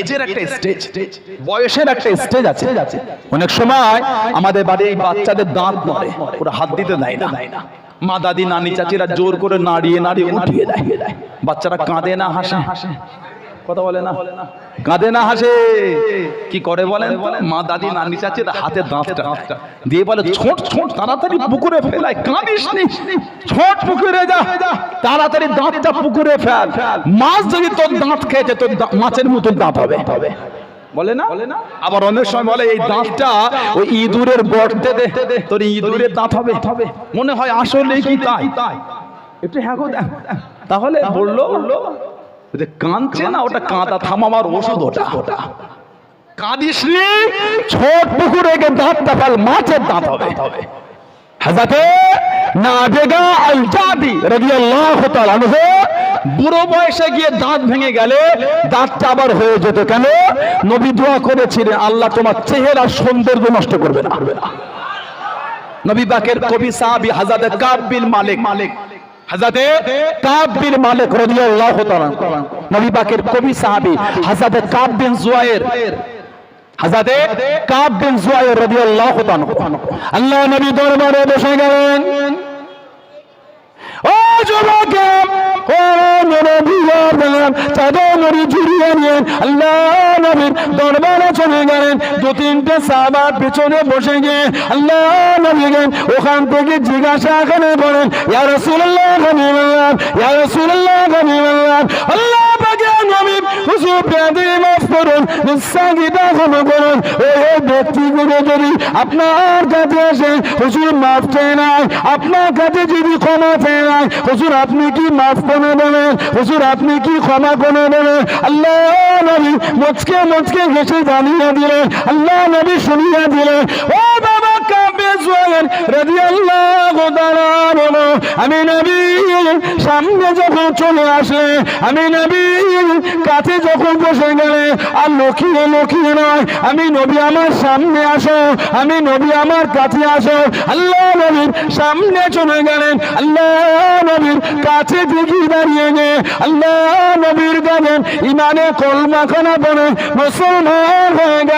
এজের একটা স্টেজ বয়সের একটা স্টেজ আছে। অনেক সময় আমাদের বাড়ির বাচ্চাদের দাঁত ওরা হাত দিতে দেয় না। মা দাদি নানি চাচিরা জোর করে নাড়িয়ে নাড়িয়ে উঠিয়ে দেয়। বাচ্চারা কাঁদে না হাসে। কথা বলে না? কাঁদে না হাসে। কি করে বলেন মা দাদি নানি চাচিরা হাতে দাঁতটা। দিয়ে বলে ছোট ছোট তাড়াতাড়ি পুকুরে ফেলায় কাঁদিস নি। ছোট পুকুরে যা তাড়াতাড়ি দাঁতটা পুকুরে ফেল। মাছ যদি তোর দাঁত খেয়েছে তোর মাছের মতন দাঁত হবে। বলে না? আবার অনেক সময় বলে এই দাঁতটা ওই ইঁদুরের গর্তে দে তোর ইঁদুরের দাঁত হবে। মনে হয় আসলে কি তাই? একটু হ্যাঁ। তাহলে বলল যে কাঁদছে না? ওটা কাঁদা থামাবার ওষুধ ওটা ওটা। কাঁদিস নি? ছোট পুকুরে গিয়ে দাঁতটা ফেল মাছের দাঁত হবে। হাজাতে নাবেগা আল জাদি রাদিয়াল্লাহু তাআলা আনহু বুড়ো বয়সে গিয়ে দাঁত ভেঙে গেলে দাঁতটা আবার হয়ে যেত কেন? নবী দোয়া করেছিলেন আল্লাহ তোমার চেহারা সৌন্দর্য নষ্ট করবে না। নবী বাকের কবি সাহাবী হাজাতে কাব বিন মালিক মালিক হাজাতে কাব বিন মালিক রাদিয়াল্লাহু তাআলা নবী বাকের কবি সাহাবী হাজাতে কাব বিন জুয়ায়ের হাজাতে কাব বিন জুয়ায়ের রাদিয়াল্লাহু তাআলা আল্লাহ নবী দরবারে বসে গেলেন। দু তিনটে সাহাবার পিছনে বসে গিয়ে আল্লাহ নবী ওখান থেকে জিজ্ঞাসা করে বলেন, ইয়া রাসূলুল্লাহ গনিমাল্লাহ, ইয়া রাসূলুল্লাহ গনিমাল্লাহ। আল্লাহ করুন করুন। ওই ব্যক্তিগুলো যদি আপনার কাছে আসে, হুজুর মাফ চেয়ে নাই আপনার কাছে যদি ক্ষমা চেয়ে নাই হুজুর আপনি কি মাফ করে দেবেন? হুজুর আপনি কি ক্ষমা করে দেবেন? আল্লাহ নবী মুচকে মুচকে ঘেসে জানিয়ে দিলেন, আল্লাহ নবী শুনিয়ে দিলেন। ও আমি নবী সামনে যখন চলে আসলে, আমি নবী কাছে যখন বসে গেলে, আর লক্ষ্মী লক্ষ্মী নয়, আমি নবী আমার সামনে আসো, আমি নবী আমার কাছে আসো। আল্লাহ নবীর সামনে চলে গেলেন, আল্লাহ নবীর কাছে দেখি দাঁড়িয়ে গে আল্লাহ নবীর গাবেন ইমানে কলমা খানা বলে মুসলমান হয়ে গেলেন।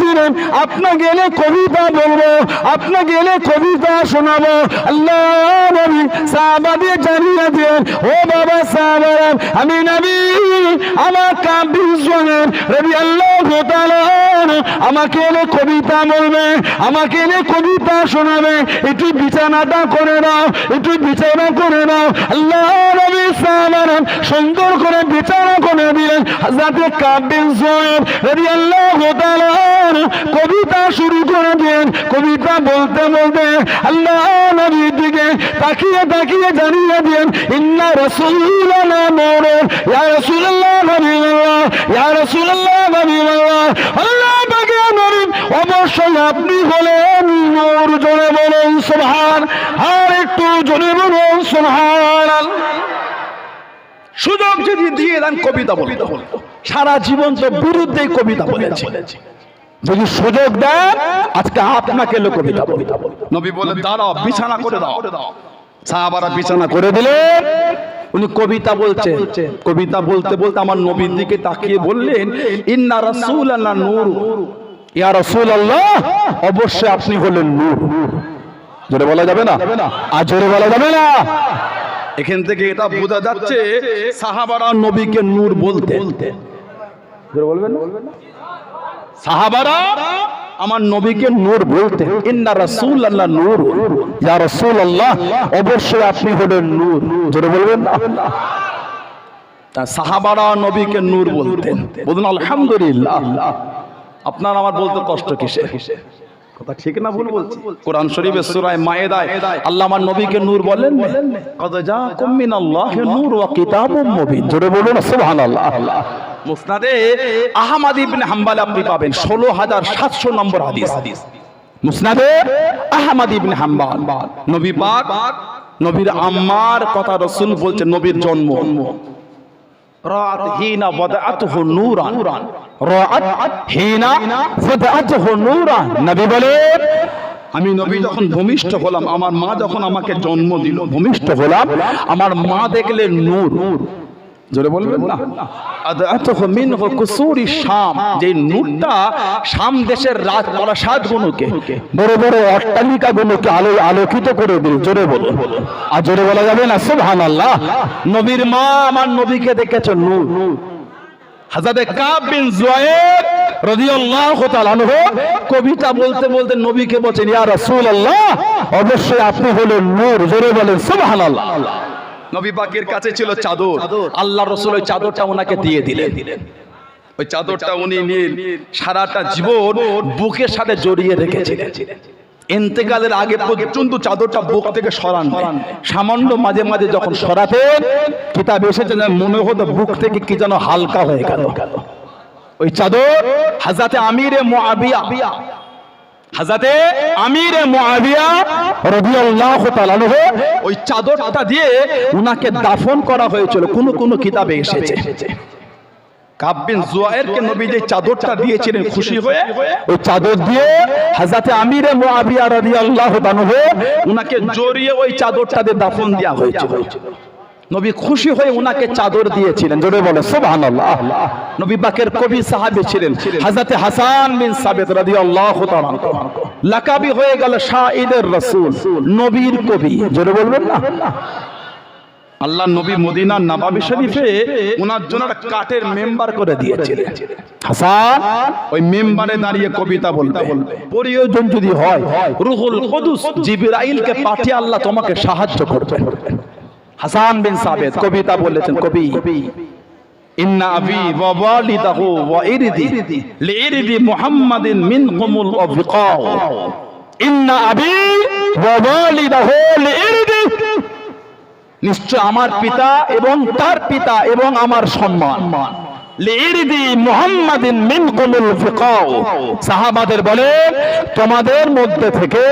দিনে আপনাকে এলে কবিতা বলব, আপনাকে এলে কবিতা শোনাবো। আল্লাহ ও বাবা সাহাবারা, আমি নবী, আমার কাব্যির শোনেন রবি আল্লাহ আমাকে এলে কবিতা বলবে, আমাকে এলে কবিতা শোনাবে। একটু বিছানাটা করে দাও, একটু বিছানা করে দাও। আল্লাহ নবী সুন্দর করে বিছানা করে দিলেন। আল্লাহ কবিতা শুরু করে দিলেন। কবিতা বলতে বলতে আল্লাহ নবীর দিকে তাকিয়ে তাকিয়ে জানিয়ে দিলেন, ইন্না রাসূলুল্লাহ নূর ইয়া রাসূলুল্লাহ হাবিবাল্লাহ ইয়া রাসূলুল্লাহ অবশ্যই আপনি হলেন নূর জোরে বলুন সুবহান আর একটু জোরে বলুন সুবহান সুযোগ যদি দিয়ে দেন কবিতা বলতে সারা জীবন তো বিরুদ্ধে কবিতা বলেছে। যদি সুযোগ দেন, আজকে আপনাকে লোক কবিতা কবিতা নবী বলে দাঁড়াও, বিছানা করে দাও। সাহাবারা বিছানা করে দিলেন। উনি কবিতা বলছে কবিতা বলতে বলতে আমার নবীর দিকে তাকিয়ে বললেন ইন্না রাসূল আল্লাহ নূর। ইয়া রাসূল আল্লাহ অবশ্যই আপনি হলেন নূর। জোরে বলা যাবে না? আর জোরে বলা যাবে না? এখান থেকে এটা বোঝা যাচ্ছে সাহাবারা নবীকে নূর বলতে জোরে বলবেন না। সাহাবারা, আমার নবীকে নূর বলতে ইন্না রাসূল আল্লাহ নূর। ইয়া আল্লাহ অবশ্যই আপনি হলেন নূর। জোরে বলবেন না? তা সাহাবারা নবীকে নূর বলতেন। বলুন, আলহামদুলিল্লাহ। আপনার আমার বলতে কষ্ট কিসে কথা ঠিক না ভুল বলছি। কোরআন শরীফের সূরা মায়েদায় আল্লাহ আমার নবীকে নূর বলেন কদ জাকুম মিনাল্লাহি নূর ওয়া কিতাবুম মুবিন। জোরে বলুন সুবহানাল্লাহ। মুসনাদে আহমদ ইবনে হাম্বল আপনি পাবেন 16700 নম্বর হাদিস। মুসনাদে আহমদ ইবনে হাম্বল। নবী পাক নবীর আম্মার কথা রাসূল বলছেন নবীর জন্ম। রাত হিনা ওয়াদাআতহু নূরান। রাত হিনা ওয়াদাআতহু নূরান। নবী বলেন আমি নবী যখন ভূমিষ্ঠ হলাম আমার মা যখন আমাকে জন্ম দিল ভূমিষ্ঠ হলাম আমার মা দেখলেন নূর। জোরে বলবেন না? আদাতুহু মিনহু কুসুরি শাম যে নূরটা শাম দেশের রাজ প্রাসাদ গুলোকে বড় বড় অট্টালিকা গুলোকে আলো আলোকিত করে দিল। জোরে বলুন। আর জোরে বলা যাবে না? সুবহানাল্লাহ। নবীর মা আমার নবীকে দেখেছে নূর। হাজারে কাব বিন জুয়াইর রাদিয়াল্লাহু তাআলা আনহু কবিতা বলতে বলতে নবীকে বলেন ইয়া রাসূলুল্লাহ অবশ্যই আপনি হলেন নূর। জোরে বলেন সুবহানাল্লাহ। নবী পাকের কাছে ছিল চাদর। আল্লাহ রসুল ওই চাদরটা ওনাকে দিয়ে দিলেন। ওই চাদরটা উনি নিয়ে সারাটা জীবন বুকের সাথে জড়িয়ে রেখেছিলেন। ইন্তেকালের আগে পর্যন্ত চাদরটা বুক থেকে সরান। সামান্য মাঝে মাঝে যখন সরাতেন, কিতাব এসেছে মনে হতো বুক থেকে কি যেন হালকা হয়ে গেল। ওই চাদর হাজাতে আমিরে মুআবিয়া হাজাতে আমিরে মুআবিয়া রাদিয়াল্লাহু তাআলা ওই চাদরটা দিয়ে উনাকে দাফন করা হয়েছিল। কোন কোন কিতাবে এসেছে। নবী যে দিয়েছিলেন খুশি হয়ে, ওই চাদর দিয়ে হযরত আমিরে ওই দাফন দেওয়া হয়েছিল। নবী খুশি হয়ে উনাকে চাদর দিয়েছিলেন। জোরে বলে সুবহানাল্লাহ। নবী পাকের কবি সাহাবী ছিলেন, হযরত হাসান বিন সাবিত রাদিয়াল্লাহু তাআলা লাকাবি হয়ে গেল শাহিদের রাসূল, নবীর কবি। জোরে বলবেন না? আল্লাহ নবী মদিনার নবাবি শরীফে ওনার জন্য একটা কাঠের মেম্বার করে দিয়েছিলেন। হাসান, ওই মেম্বারে দাঁড়িয়ে কবিতা বলবে। প্রয়োজন যদি হয়, রুহুল কুদুস জিবরাইলকে পাঠিয়ে আল্লাহ তোমাকে সাহায্য করবে হাসান বিন সাবেদ, কবিতা বলেছেন, কবি। ইন্না আবি ওয়া ওয়ালিদাহু ওয়া ইরদি লিইরদি মুহাম্মাদিন মিনকুমুল আফিকাও ইন্না আবি ওয়া ওয়ালিদাহু লিইরদি। নিশ্চয় আমার পিতা এবং তার পিতা এবং আমার সম্মান। সাহাবাদের তোমাদের মধ্যে থেকে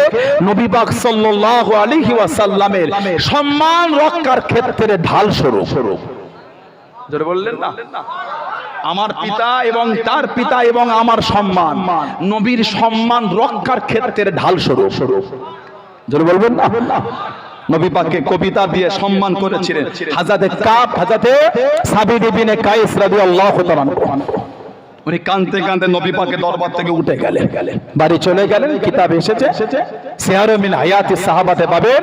সম্মান রক্ষার ঢাল স্বরূপ। আমার পিতা এবং তার পিতা এবং আমার সম্মান, নবীর সম্মান রক্ষার ক্ষেত্রে ঢাল স্বরূপ। জোরে বলবেন না? নবী পাককে কবিতা দিয়ে সম্মান করেছিলেন। হাজাতে কাপ হাজাতে সাবিদ ইবনে কাইস রাদিয়াল্লাহু তাআলা। উনি কানতে কানতে নবী পাকের দরবার থেকে উঠে গেলেন। বাড়ি চলে গেলেন, কিতাব এসেছে। সিয়ারু মিন হায়াতি সাহাবাতে পাবেন।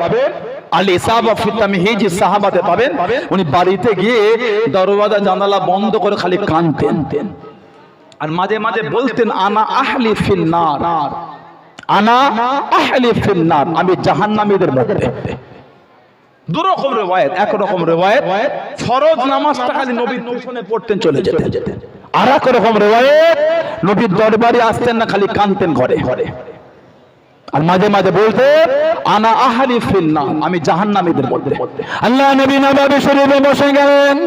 আল ইসাবা ফি তামহিজ সাহাবাতে পাবেন। উনি বাড়িতে গিয়ে দরওয়াজা, জানালা বন্ধ করে খালি কানতেন আর মাঝে মাঝে বলতেন, আনা আহলি ফিল নার। আনা আহলি আমি জাহান্নামীদের মধ্যে। দু রকম রেওয়ায়েত এক রকম রেওয়ায়েত, ফরজ নামাজটা খালি নবীর পিছনে পড়তেন, চলে যেতেন। আর এক রকম রেওয়ায়েত, নবীর দরবারে আসতেন না, খালি কানতেন ঘরে। ঘরে আর মাঝে মাঝে বলতে আনা আহালি ফিল নার আমি জাহান্নামীদের মধ্যে। আল্লাহ নবী নবাবী শরীফে বসে গেলেন।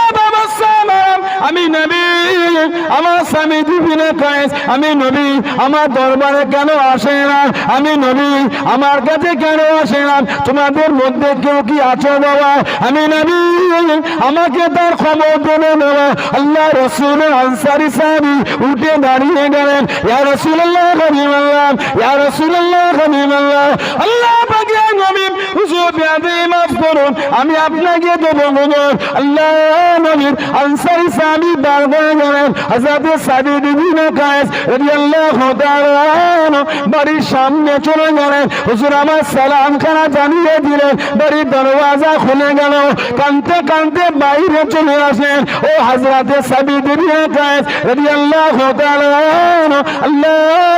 আমি নবী, আমার স্বামী দিবিনে কয়েস। আমি নবী, আমার দরবারে কেন আসে না? আমি নবী, আমার কাছে কেন আসে না? তোমাদের মধ্যে কেউ কি আছো বাবা? আমি নবী, আমাকে তার খবর বলে নেওয়া আল্লাহ রসুল আনসারি সাহাবি উঠে দাঁড়িয়ে গেলেন। ইয়া রসুল্লাহ হাবিবাল্লাহ, ইয়া রসুল্লাহ হাবিবাল্লাহ। আল্লাহ পাকে নবী, হুজুর আমি আপনাকে দেবো আল্লাহ নবীর আনসারি সাহাবী সাহাবী বার করে গেলেন হযরত সাবিদ ইবনে কায়েস রাদিয়াল্লাহু তাআলা বাড়ির সামনে চলে গেলেন। হুজুর আমার সালাম খানা জানিয়ে দিলেন, বাড়ির দরওয়াজা খুলে গেল, কানতে কানতে বাইরে চলে আসেন ও হযরত সাবিদ ইবনে কায়েস রাদিয়াল্লাহু তাআলা আল্লাহ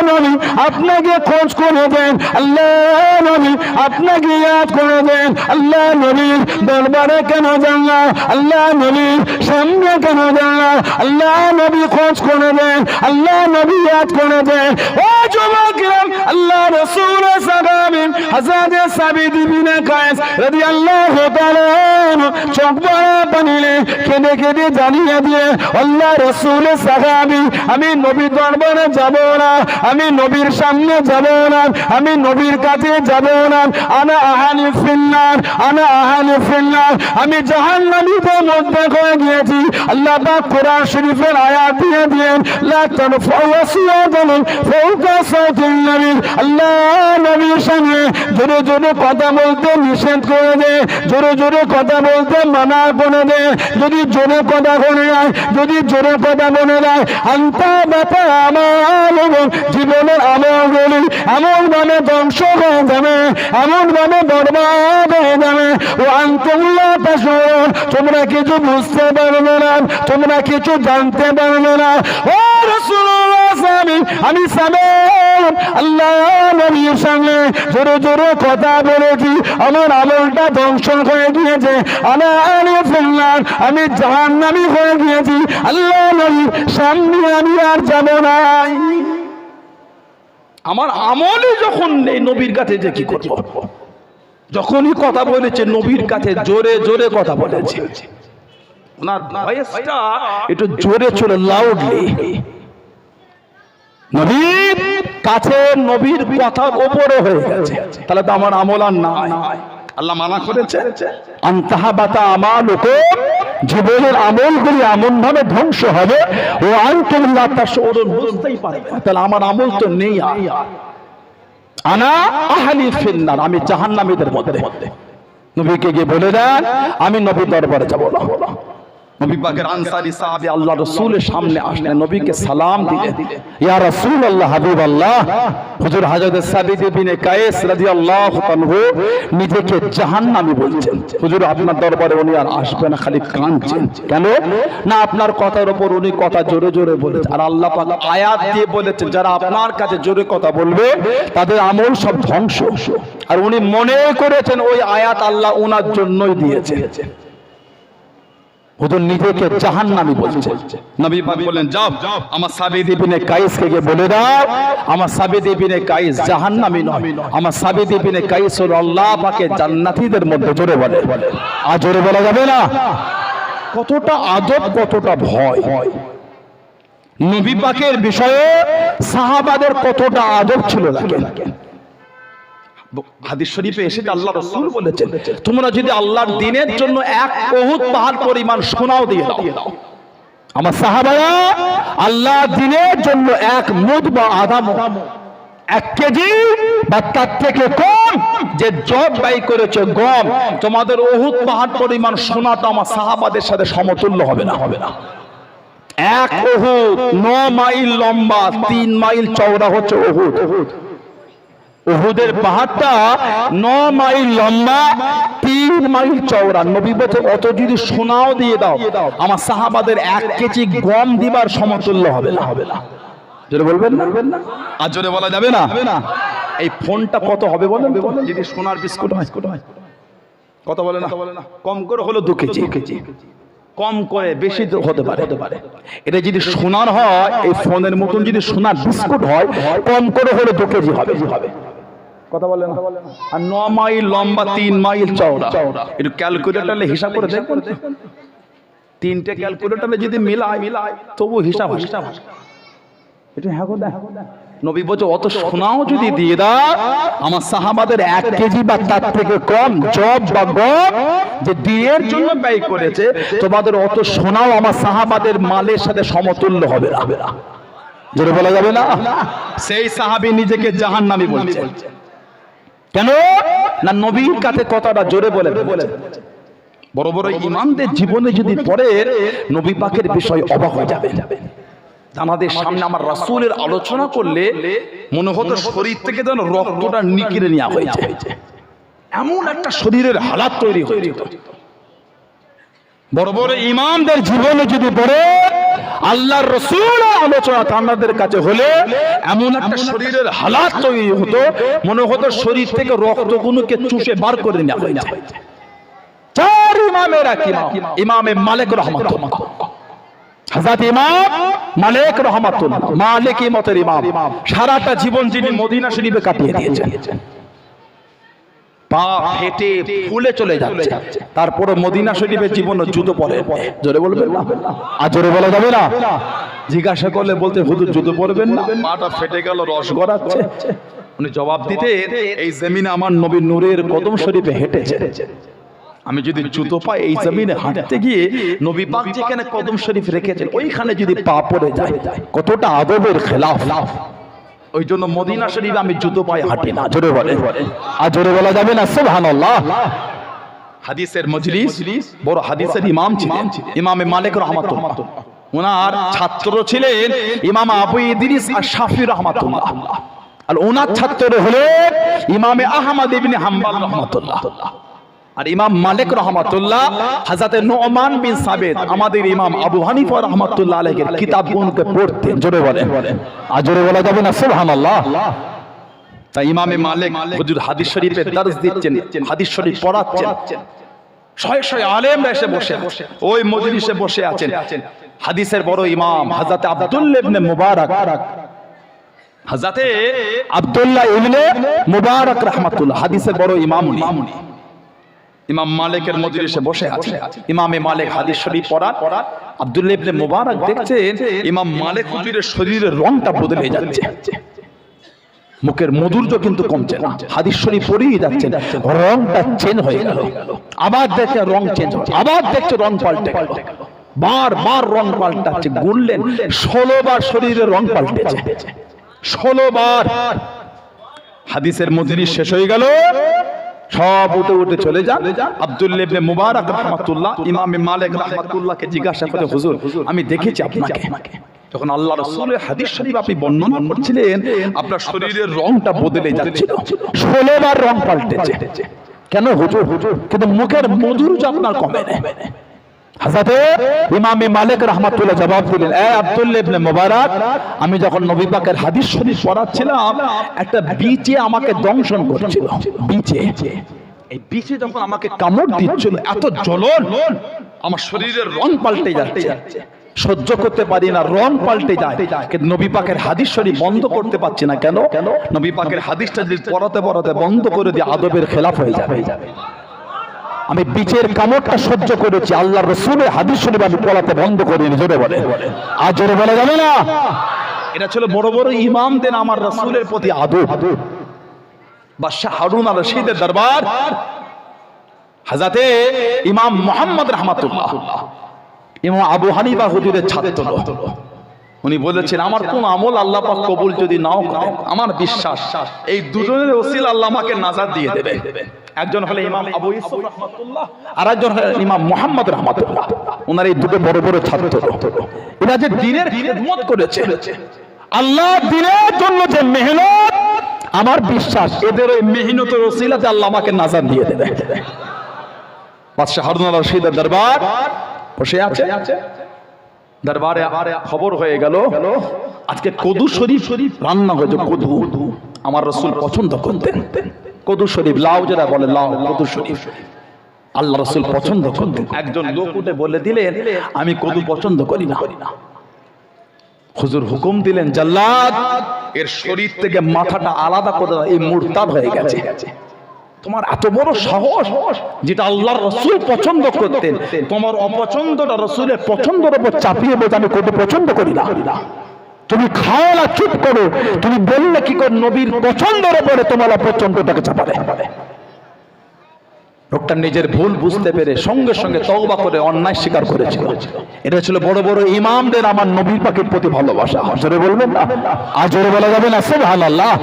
নবী আপনাকে খোঁজ করে দেন আল্লাহ নবী আপনাকে ইয়াদ করে দেন আল্লাহ নবীর দরবারে কেন জানলা আল্লাহ নবীর সামনে কেন জানলা আল্লাহ নবী খোঁজ করে দেন আল্লাহ নবী ইয়াদ করে দেন ও যুবকরাম আল্লাহ রাসূল সাহাবী হযরত সাবিদ জানিয়ে দিয়ে, আল্লাহ রাসূল আমি নবী দরবারে যাব না, আমি নবীর সামনে যাব না, আমি নবীর কাছে যাব না, আনা আহানি ফিন্নার, আনা আহানি ফিন্নার, আমি জাহান্নামীদের মধ্যে হয়ে গিয়েছি, আল্লাহ পাক কোরআন শরীফের আয়াত দিয়ে দিয়েন জোরে জোরে কথা বলতে নিষেধ করে দে জোরে জোরে কথা বলতে মানা করে দে। যদি জোরে কথা বলে যায় যদি জোরে কথা বলে যায় আন্তা ব্যাপার আমার এবং জীবনের আমলগুলি এমন ভাবে ধ্বংস হয়ে যাবে এমন ভাবে বরবাদ হয়ে যাবে। ও আন্তল্লাহ পাশন তোমরা কিছু বুঝতে পারবে না তোমরা কিছু জানতে পারবে না। ও সাহাবী, আমি সাবেন আল্লাহ নবীর সঙ্গে হয়ে আমি হয়ে গিয়েছি। আল্লাহ নবীর সামনে আমি আর যাব নাই। আমার আমলই যখন নেই, নবীর কাছে যে কি করব? যখনই কথা বলেছে, নবীর কাছে জোরে জোরে কথা বলেছে। একটু জোরে চলে লাউডলি নবীর কাছে নবীর কথা ওপরে হয়ে গেছে। তাহলে তো আমার আমল আর নাই। আল্লাহ মানা করেছে। আন্তাহাবাতা আমাল জীবনের আমলগুলি এমন ভাবে ধ্বংস হবে, ও আন্তর্লা তার শোরণ বুঝতেই পারবে। না। তাহলে আমার আমল তো নেই আনা আহালি ফিন্নার, আমি জাহান্নামীদের মধ্যে। নবীকে গিয়ে বলে দেন, আমি নবী দরবারে যাব না। নবী পাকের আনসারী সাহাবী আল্লাহ রাসূলের সামনে আসলেন নবীকে সালাম দিলেন ইয়া রাসূলুল্লাহ হাবিবাল্লাহ। হুজুর হযরত সাবিদ ইবনে কায়েস রাদিয়াল্লাহু তাআলা নিজেকে জাহান্নামী বলছেন। হুজুর আপনার দরবারে উনি আর আসবে না খালি কাঁদছেন। কেন? না আপনার কথার উপর উনি কথা জোরে জোরে বলেছেন আর আল্লাহ পাক আয়াত দিয়ে বলেছেন যারা আপনার কাছে জোরে কথা বলবে তাদের আমল সব ধ্বংস। আর উনি মনে করেছেন ওই আয়াত আল্লাহ ওনার জন্যই দিয়েছে হুজুর নিজেকে জাহান্নামী বলছে। নবী পাক বলেন যাও, আমার সাবিদ ইবনে কাইসকে গিয়ে বলে দাও, আমার সাবিদ ইবনে কাইস জাহান্নামী নয়, আমার সাবিদ ইবনে কাইস হলো আল্লাহ পাকের জান্নাতীদের মধ্যে জোরে বলে। আর জোরে বলা যাবে না। কতটা আদব কতটা ভয়। নবী পাকের বিষয়ে সাহাবাদের কতটা আদব ছিল দেখেন হাদিস শরীফে এসে আল্লাহ রসুল বলেছেন তোমরা যদি আল্লাহর দিনের জন্য এক বহুত পাহাড় পরিমাণ সোনাও দিয়ে দাও। আমার সাহাবারা আল্লাহ দিনের জন্য এক মুদ বা আধা এক কেজি বা তার থেকে কম যে জব ব্যয় করেছে গম। তোমাদের অহুত পাহাড় পরিমাণ সোনা তো আমার সাহাবাদের সাথে সমতুল্য হবে না। হবে না। এক অহুত ন মাইল লম্বা তিন মাইল চওড়া হচ্ছে অহুত উহুদের পাহাড়টা ন মাইল লম্বা, তিন মাইল চওড়া। নবী বলছে, অত যদি সোনাও দিয়ে দাও, আমার সাহাবাদের এক কেজি গম দিবার সমতুল্য হবে না। হবে না জোরে বলবেন না? আর জোরে বলা যাবে না? এই ফোনটা কত হবে বলেন যদি সোনার বিস্কুট হয়। কত বলে না? কম করে হলো দু কেজি। কেজি কম করে বেশি হতে পারে হতে পারে। এটা যদি সোনার হয়, এই ফোনের মতন যদি সোনার বিস্কুট হয়, কম করে হলে দু কেজি হবে হবে। কথা বলে না। আর ন মাইল লম্বা তিন মাইল চওড়া। একটু ক্যালকুলেটারে হিসাব করে দেখবেন তিনটে ক্যালকুলেটারে যদি মিলাই মিলাই তবু হিসাব হিসাব এটা হ্যাঁ গো দেখ নবী বলছে অত সোনাও যদি দিয়ে দাও আমার সাহাবাদের এক কেজি বা তার থেকে কম জব বা গম যে দিনের জন্য ব্যয় করেছে তোমাদের অত সোনাও আমার সাহাবাদের মালের সাথে সমতুল্য হবে না। যেটা বলা যাবে না? সেই সাহাবী নিজেকে জাহান্নামী বলছে। কেন? না নবীর কাছে কথাটা জোরে বলে বড় বড় ইমামদের জীবনে যদি পড়ে, নবী পাকের বিষয় অবাক হয়ে যাবে। আমাদের সামনে আমার রাসূলের আলোচনা করলে মনে হতো শরীর থেকে যেন রক্তটা নিকিরে নেওয়া হয়েছে। এমন একটা শরীরের হালাত তৈরি হয়ে যেত বড় বড় ইমামদের জীবনে যদি পড়ে আল্লাহর রসুল আলোচনা তান্নাদের কাছে হলে এমন একটা শরীরের হালাত তৈরি হতো মনে হতো শরীর থেকে রক্ত রক্তগুলোকে চুষে বার করে নেওয়া হয়েছে। চার ইমামের এক ইমাম ইমামে মালিক রহমাতুল্লাহ। হাজাত ইমাম মালিক রহমাতুল্লাহ মালিক ইমতের ইমাম। সারাটা জীবন যিনি মদিনা শরীফে কাটিয়ে দিয়েছেন। পা ফেটে ফুলে চলে যাচ্ছে। তারপরে মদিনা শরীফের জীবন জুতো পরে জোরে বলবেন না? আর জোরে বলা যাবে না? জিজ্ঞাসা করলে বলতে হুজুর জুতো পরবেন না। পাটা ফেটে গেল, রস গড়াচ্ছে। উনি জবাব দিতে, এই জমিনে আমার নবী নূরের কদম শরীফে হেঁটেছে। আমি যদি জুতো পাই, এই জমিনে হাঁটতে গিয়ে নবী পাক যেখানে কদম শরীফ রেখেছেন, ওইখানে যদি পা পড়ে যায়, কতটা আদবের খেলাফ। ওই জন্য মদিনা শরীফে আমি জুতো পায়ে হাঁটি না। জোরে বলে আর জোরে বলা যাবে না? সুবহানাল্লাহ। হাদিসের মজলিস। বড় হাদিসের ইমাম ছিলেন। ইমামে মালিক রহমাতুল্লাহ। ওনার ছাত্র ছিলেন ইমাম আবু ইদ্রিস আর শাফি রহমাতুল্লাহ। আর ওনার ছাত্র হলেন ইমামে আহমদ ইবনে হাম্বল রহমাতুল্লাহ। আর ইমাম মালিক রহমাতুল্লাহ হাজাতে নোমান বিন সাবেদ আমাদের ইমাম আবু হানিফা রহমাতুল্লাহ আলাইহির কিতাবগুলোকে পড়তেন জোরে বলেন। আর জোরে বলা যাবে না, সুবহানাল্লাহ। তাই ইমামে মালিক হুজুর হাদিস শরীফে দর্শ দিচ্ছেন, হাদিস শরীফ পড়াচ্ছেন। শয়ে শয়ে আলেমরা এসে বসে। ওই মজলিসে বসে আছেন। হাদিসের বড় ইমাম হযরত আব্দুল্লাহ ইবনে মুবারক। হযরতে আব্দুল্লাহ ইবনে মুবারক রাহমাতুল্লাহ, হাদিসের বড় ইমাম উনি ইমাম মালিকের মজলিসে বসে আছে। ইমামে মালিক হাদিস শরীফ পড়ার। আব্দুল্লাহ ইবনে মুবারক দেখছেন ইমাম মালিক হুজুরের শরীরের রংটা বদলে যাচ্ছে। মুখের মধুর্য কিন্তু কমছে না। হাদিস শরীফ পড়েই যাচ্ছেন রংটা চেঞ্জ হয়ে গেল। আবার দেখে রং চেঞ্জ হচ্ছে আবার দেখছে রং পাল্টে গেল বার বার রং পাল্টাচ্ছে গুনলেন। ষোলো বার শরীরের রং পাল্টেছে। ষোলো বার হাদিসের মজলিস শেষ হয়ে গেল। সব উঠে উঠে চলে যান। আব্দুল্লেবনে মুবারক রাহমাতুল্লাহ, ইমামে মালিক রাহমাতুল্লাহকে জিজ্ঞাসা করে, হুজুর, আমি দেখেছি আপনাকে। যখন আল্লাহ রসুলের হাদিস শরীফ আপনি বর্ণনা করছিলেন, আপনার শরীরের রংটা বদলে যাচ্ছিল। ষোলোবার রং পাল্টেছে। কেন হুজুর? হুজুর কিন্তু মুখের মধুর আপনার কমে নেই হাজাতে ইমামে মালিক রহমাতুল্লাহ জবাব দিলেন, এ আব্দুল্লাহ ইবনে মুবারক, আমি যখন নবী পাকের হাদিস শরীফ পড়াচ্ছিলাম, একটা বিচে আমাকে দংশন করছিল, বিচে। এই বিচে যখন আমাকে কামড় দিচ্ছিল, এত জ্বলন, আমার শরীরের রং পাল্টে যাচ্ছে। সহ্য করতে পারি না, রং পাল্টে যায়। কিন্তু নবী পাকের হাদিস শরীফ বন্ধ করতে পারছি না, কেন? নবী পাকের হাদিসটা যদি পড়াতে পড়াতে বন্ধ করে দিয়ে আদবের খেলাফ হয়ে যাবে। আমি বিচের কামড়টা সহ্য করেছি। আল্লাহ রসুলের হাদিস শরীফ আমি পড়াতে বন্ধ করিনি, জোরে বলে আর জোরে বলা যাবে না। এটা ছিল বড় বড় ইমামদের, আমার রসুলের প্রতি আদব বাদশাহ হারুন আর রশিদের দরবার। হাজাতে ইমাম মোহাম্মদ রহমাতুল্লাহ। ইমাম আবু হানিফা হুজুরের ছাত্র উনি বলেছেন, আমার কোন আমল আল্লাহ পাক কবুল যদি নাও করে আমার বিশ্বাস, এই দুজনের ওসিল আল্লাহ আমাকে নাজার দিয়ে দেবে। একজন হলো ইমাম আবু ইউসুফ রাহমাতুল্লাহ আর একজন হলো ইমাম মোহাম্মদ রাহমাতুল্লাহ। ওনার এই দুটো বড় বড় ছাত্র। এরা যে দিনের খিদমত করেছে আল্লাহ দিনের জন্য যে মেহনত আমার বিশ্বাস এদের ওই মেহনতের ওসিলাতে আল্লাহ আমাকে নাজাত দিয়ে দেবে। বাদশাহ হারুন আর রশিদের দরবার বসে আছে। দরবারে খবর হয়ে গেল আজকে কদু শরীফ শরীফ রান্না হয়েছে কদু। আমার রসুল পছন্দ করতেন। কদু শরীফ লাউ যেটা বলে লাউ কদু শরীফ। আল্লাহ রসুল পছন্দ করতেন। একজন লোক উঠে বলে দিলেন, আমি কদু পছন্দ করি না। হুজুর হুকুম দিলেন, জাল্লাদ, এর শরীর থেকে মাথাটা আলাদা করে এই মুরতাদ হয়ে গেছে। তোমার এত বড় সাহস যেটা আল্লাহর রসুল পছন্দ করতেন। তোমার অপছন্দটা রসুলের পছন্দের উপর চাপিয়ে বলতে আমি কত পছন্দ করি না। তুমি খাও না, চুপ করো। তুমি বললে কি করে নবীর পছন্দের উপরে তোমার অপছন্দটাকে চাপাবে লোকটা নিজের ভুল বুঝতে পেরে সঙ্গে সঙ্গে তওবা করে অন্যায় স্বীকার করেছিল। এটা ছিল বড় বড় ইমামদের আমার নবীর পাখির প্রতি ভালোবাসা। জোরে বলবেন না? আর জোরে বলা যাবে না, সুবহানাল্লাহ।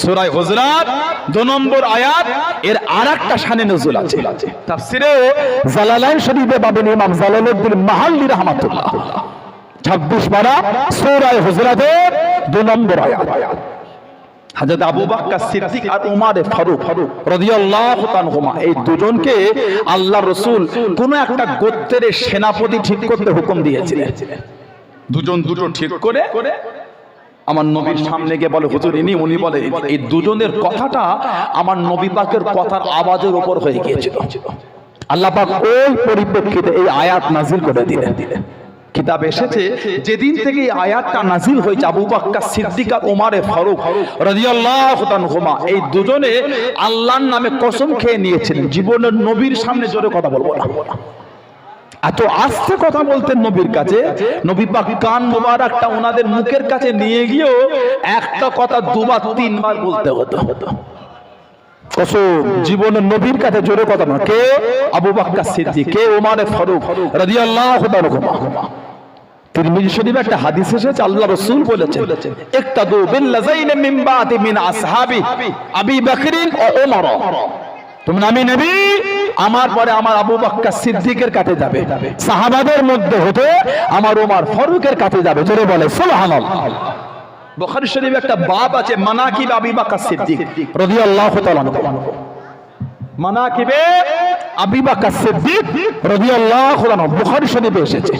সূরা হুজরাত, দু নম্বর আয়াত, এর আরেকটা শানে নজুল আছে। তাফসিরে জালালাইন শরীফে পাবেন ইমাম জালালউদ্দিন মাহাল্লি ছাব্বিশ পারা সূরায়ে হুজরাতের দু নম্বর আয়াত। আমার নবীর সামনে গিয়ে বলে, হুজুর, ইনি, উনি বলে, এই দুজনের কথাটা আমার নবী পাকের কথার আওয়াজের উপর হয়ে গিয়েছিল। আল্লাহ পাক ওই পরিপ্রেক্ষিতে এই আয়াত নাজিল করে দিলেন দিলেন। কিতাব এসেছে যেদিন থেকে এই আয়াতটা নাজিল হয়েছে আবু বাক্কা সিদ্দিক আর ওমারে ফারুক রাদিয়াল্লাহু তাআলা এই দুজনে আল্লাহর নামে কসম খেয়ে নিয়েছিলেন জীবনের নবীর সামনে জোরে কথা বলব না। এত আস্তে কথা বলতেন নবীর কাছে নবী পাক কান মোবারকটা ওনাদের মুখের কাছে নিয়ে গিয়েও একটা কথা দুবার তিনবার বলতে হতো। কাছে জোরে কথা কে? আবু বাক্কা কে? একটা হাদিস এসেছে, আল্লাহ বিল্লাযাইন মিন আবি ও তুমি নবী, আমার পরে আমার আবু বকর সিদ্দিকের কাছে যাবে। সাহাবাদের মধ্যে হতে আমার ওমর ফারুকের কাছে যাবে। জোরে বলে, সুবহানাল্লাহ। বুখারী শরীফে একটা বাব আছে মানাকিব আবি বকর সিদ্দিক। রাদিয়াল্লাহু তাআলা মানাকিবে আবি বকর সিদ্দিক রাদিয়াল্লাহু তাআলা বুখারী শরীফে এসেছে।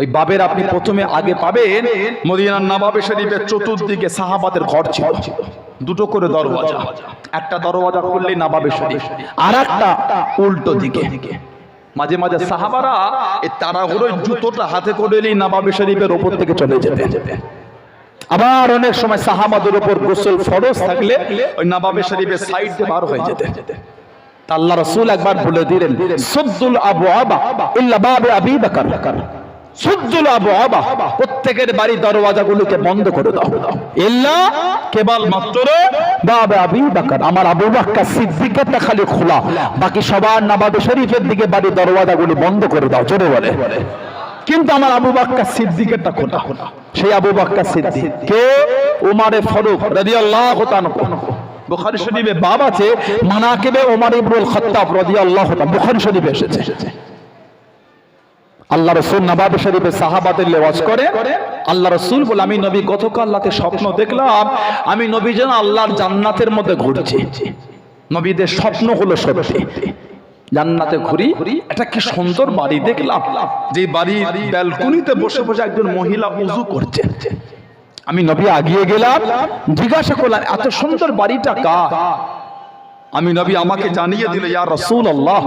ওই বাবের আপনি প্রথমে আগে পাবেন মদিনার নবাবে শরীফের চতুর্দিকে সাহাবাদের ঘর ছিল। দুটো করে দরওয়াজা। একটা দরওয়াজা খুললেই নবাবে শরীফ আর একটা উল্টো দিকে। মাঝে মাঝে সাহাবারা এই হলো জুতোটা হাতে করে নিয়ে নবাবি শরীফের ওপর থেকে চলে যেতে যেতে আবার অনেক সময় সাহাবাদের উপর গোসল ফরজ থাকলে ওই নবাবে শরীফের সাইড দিয়ে বার হয়ে যেতে তা আল্লাহ রসুল একবার বলে দিলেন, সদ্দুল আবু আবা ইল্লা বাবে আবি বকর। প্রত্যেকের বাড়ি দরওয়াজাগুলোকে বন্ধ করে দাও। ইল্লা কেবল মাত্র আবি আমার আবু বকর সিদ্দিকেরটা খালি খোলা। বাকি সবার নবাবে শরীফের দিকে বাড়ি দরওয়াজাগুলি বন্ধ করে দাও, জোরে বলে। কিন্তু আমার আবু বাক্কা সিদ্দিকেরটা খোলা। সেই আবু বাক্কা সিদ্দিক কে? উমারে ফারুক রাদিয়াল্লাহু তাআলা বুখারী শরীফে বাব আছে, মানাকিবে ওমর ইবনুল খাত্তাব রাদিয়াল্লাহু তাআলা বুখারী শরীফে এসেছে। আল্লাহ রাসূল নবাব শরীফে সাহাবাদের লেওয়াজ করে আল্লাহ রসুল বলে, আমি নবী গতকাল রাতে স্বপ্ন দেখলাম। আমি নবী যেন আল্লাহর জান্নাতের মধ্যে ঘুরছি। নবীদের স্বপ্ন হলো সত্যি। জান্নাতে ঘুরি, এটা কি সুন্দর বাড়ি দেখলাম। যে বাড়ির ব্যালকনিতে বসে বসে একজন মহিলা উজু করছে। আমি নবী আগিয়ে গেলাম, জিজ্ঞাসা করলাম, এত সুন্দর বাড়িটা কার? আমি নবী আমাকে জানিয়ে দিল ইয়া রসুল আল্লাহ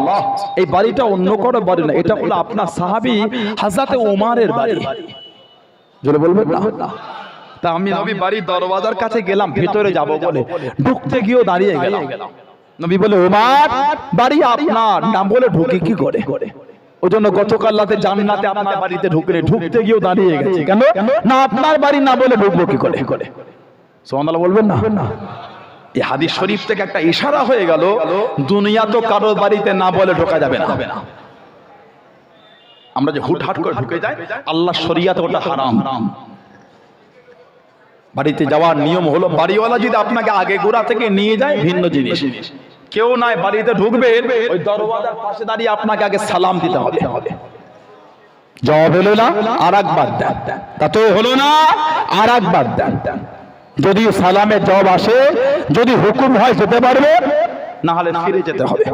এই বাড়িটা অন্য কারও বাড়ি না এটা হলো আপনার সাহাবি হাজাতে ওমারের বাড়ি। জোরে বলবেন না? তা আমি নবী বাড়ির দরওয়াজার কাছে গেলাম ভিতরে যাব বলে। ঢুকতে গিয়েও দাঁড়িয়ে গেলাম। নবী বলে ওমার বাড়ি আপনার নাম বলে ঢুকে কি করে? ওই জন্য গতকাল রাতে জান্নাতে আপনার বাড়িতে ঢুকলে ঢুকতে গিয়েও দাঁড়িয়ে গেছে। কেন? না আপনার বাড়ি না বলে ঢুকবো কি করে? করে? সোহানাল্লাহ বলবেন না। এই হাদিস শরীফ থেকে একটা ইশারা হয়ে গেল দুনিয়া তো কারোর বাড়িতে না বলে ঢোকা যাবে না। আমরা যে হুটহাট করে ঢুকে যাই আল্লাহ শরিয়াতে ওটা হারাম। বাড়িতে যাওয়ার নিয়ম হলো বাড়িওয়ালা যদি আপনাকে আগে গোড়া থেকে নিয়ে যায় ভিন্ন জিনিস। কেউ নাই বাড়িতে ঢুকবে ওই দরওয়াজার পাশে দাঁড়িয়ে আপনাকে আগে সালাম দিতে হবে। জবাব হলো না? আর একবার দেন। তা তো হলো না? আর একবার দেন। যদি সালামের জবাব আসে, যদি হুকুম হয় যেতে পারবে না হলে ফিরে যেতে হবে।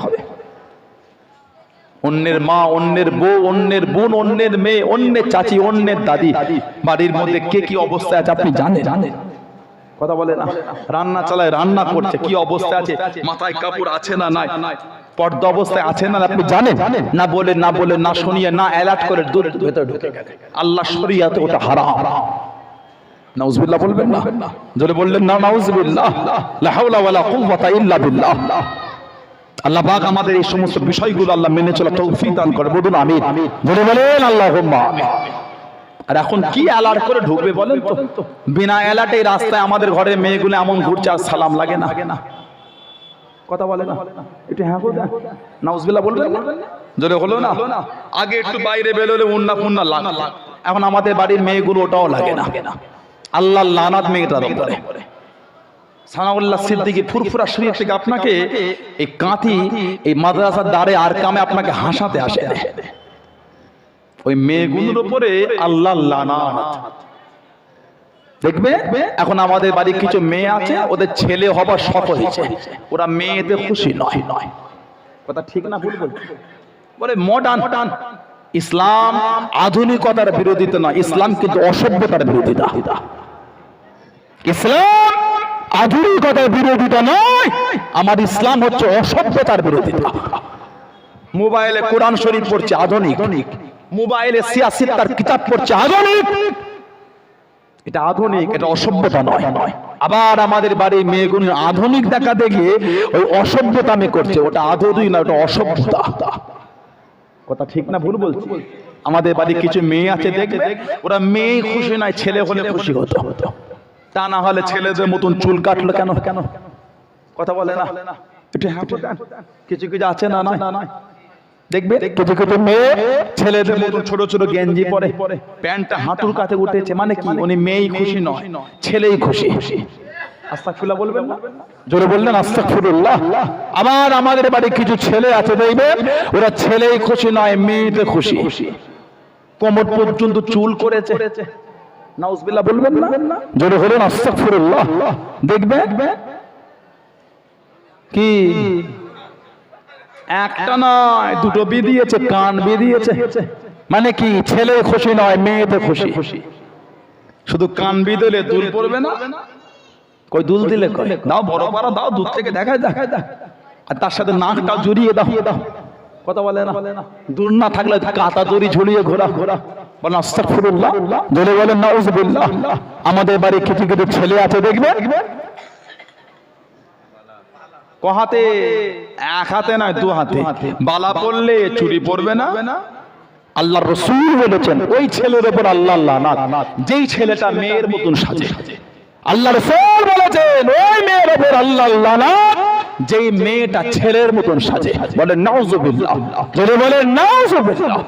অন্যের মা, অন্যের বউ, অন্যের বোন, অন্যের মেয়ে, অন্যের চাচি, অন্যের দাদি, বাড়ির মধ্যে কে কি অবস্থায় আছে আপনি জানেন? জানেন কথা বলে না? রান্না চালায়, রান্না করছে, কি অবস্থা আছে? মাথায় কাপড় আছে না নাই? পর্দা অবস্থায় আছে না আপনি জানেন? না বলে না বলে, না শুনিয়ে, না অ্যালার্ট করে দূর ভেতরে ঢুকে আল্লাহ শরিয়াতে ওটা হারাম। নাউজুবিল্লাহ বলবেন না? জোরে বললেন না, নাউজুবিল্লাহ। আল্লাহ পাক আমাদের এই সমস্ত বিষয়গুলো আল্লাহ মেনে চলা তৌফিক দান করে। বলুন, আমিন। জোরে বলেন আর এখন কি অ্যালার্ট করে ঢুকবে বলেন তো? বিনা রাস্তায় আমাদের ঘরের মেয়েগুলো এমন ঘুরছে আর সালাম লাগে না। কথা বলে না? একটু হ্যাঁ বলবে নাউজবিল্লাহ বলবেন না? জোরে হলো না? আগে একটু বাইরে বেরোলে উন্না ফুন্না লাগ এখন আমাদের বাড়ির মেয়েগুলো ওটাও লাগে না। আল্লাহ লানাত মেয়েটার উপরে সানাউল্লাহ সিদ্দিকী ফুরফুরা শরীফ থেকে আপনাকে এই কাঁথি এই মাদ্রাসার দ্বারে আর কামে আপনাকে হাসাতে আসে। ওই মেয়েগুলোর উপরে আল্লাহ লানাত। দেখবে? এখন আমাদের বাড়ির কিছু মেয়ে আছে ওদের ছেলে হবার শখ হয়েছে। ওরা মেয়েদের খুশি নয়। নয়। কথা ঠিক না ভুল বলছি? বলে মডার্ন ইসলাম আধুনিকতার বিরোধিতা নয়। ইসলাম কিন্তু অসভ্যতার বিরোধিতা। ইসলাম আধুনিকতার বিরোধিতা নয়। আমার ইসলাম হচ্ছে অসভ্যতার বিরোধিতা। মোবাইলে কোরআন শরীফ পড়ছে আধুনিক। মোবাইলে সিয়াসিত তার কিতাব পড়ছে আধুনিক। এটা আধুনিক, এটা অসভ্যতা নয়। নয় আবার আমাদের বাড়ির মেয়েগুলো আধুনিক দেখা দেখে ওই অসভ্যতামে করছে। ওটা আধুনিক না, ওটা অসভ্যতা। কথা ঠিক না, ভুল বলছি? আমাদের বাড়ির কিছু মেয়ে আছে, দেখবে? ওরা মেয়ে খুশি নয়, ছেলে হলে খুশি হতো হতো। তা না হলে ছেলেদের মতন চুল কাটলো কেন? কেন? কথা বলে না। একটু হ্যাঁ কিছু কিছু আছে না না না দেখবে? কিছু কিছু মেয়ে ছেলেদের মতন ছোট ছোট গেঞ্জি পরে। প্যান্টটা হাঁটুর কাছে উঠেছে। মানে কি? উনি মেয়েই খুশি নয়। ছেলেই খুশি। বলবেন না? জোরে বললেন আবার আমাদের বাড়ি কিছু ছেলে আছে দেখবে? ওরা ছেলেই খুশি নয় মেয়েতে খুশি। কোমর পর্যন্ত চুল করেছে। নাউজবিল্লাহ বলবেন না? জোরে বলেন, আস্তাগফিরুল্লাহ। দেখবে কি? একটা নয়, দুটো বিদিয়েছে কান বিদিয়েছে মানে কি, ছেলে খুশি নয় মেয়েতে খুশি খুশি। শুধু কান বিদলে দুল পড়বে না? কই দুল দিলে কই দাও, বড় পাড়া দাও দূর থেকে দেখায় দেখায় দেখ আর তার সাথে নাকটা জড়িয়ে দাও। দাও কথা বলে না? দূর না থাকলে কাঁটা দড়ি ঝুলিয়ে ঘোরা ঘোরা। আমাদের বাড়ি কিছু কিছু ছেলে আছে, দেখবে? কহাতে? হাতে এক হাতে নয়, দু হাতে। বালা পড়লে চুরি পড়বে না? আল্লাহ রসুল বলেছেন, ওই ছেলের উপর আল্লাহ না যেই ছেলেটা মেয়ের মতন সাজে সাজে। আল্লাহ রসুল বলেছেন, ওই মেয়ের উপর আল্লাহ না যে মেয়েটা ছেলের মতন সাজে। বলে, নাউজুবিল্লাহ। যদি বলে, নাউজুবিল্লাহ।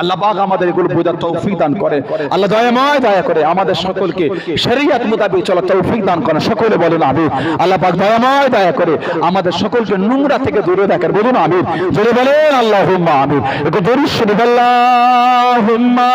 আল্লাহ পাক আমাদের এগুলো বোঝার তৌফিক দান করে আল্লাহ দয়াময় দয়া করে আমাদের সকলকে শরীয়ত মোতাবেক চলার তৌফিক দান করেন। সকলে বলেন আমি আল্লাহ পাক দয়াময় দয়া করে আমাদের সকলকে নোংরা থেকে দূরে রাখার বলুন আমি যদি বলেন, আল্লাহুম্মা আমিন। একটু দরুদ শরীফ, আল্লাহুম্মা